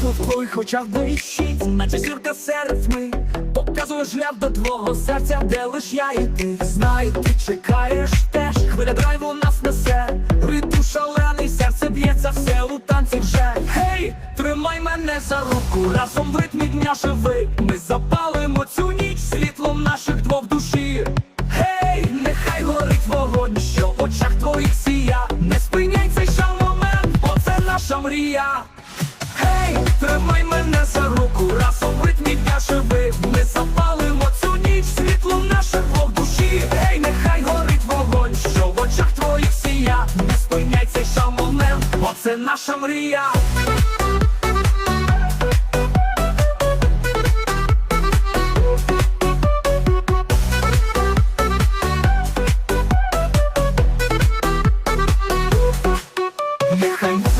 Світло в твоїх очах блищить, наче зірка серед тьми Показує шлях до твого серця, де лиш я і ти. Знаю, ти чекаєш теж, хвиля драйву нас несе. Ритм шалений, серце б'ється, все у танці вже. Гей, тримай мене за руку, разом в ритмі дня живи. Ми запалимо цю ніч світлом наших двох душі. Гей, нехай горить вогонь, що в очах твоїх сія. Не спиняй цей шал момент, бо це наша мрія це наша мрія.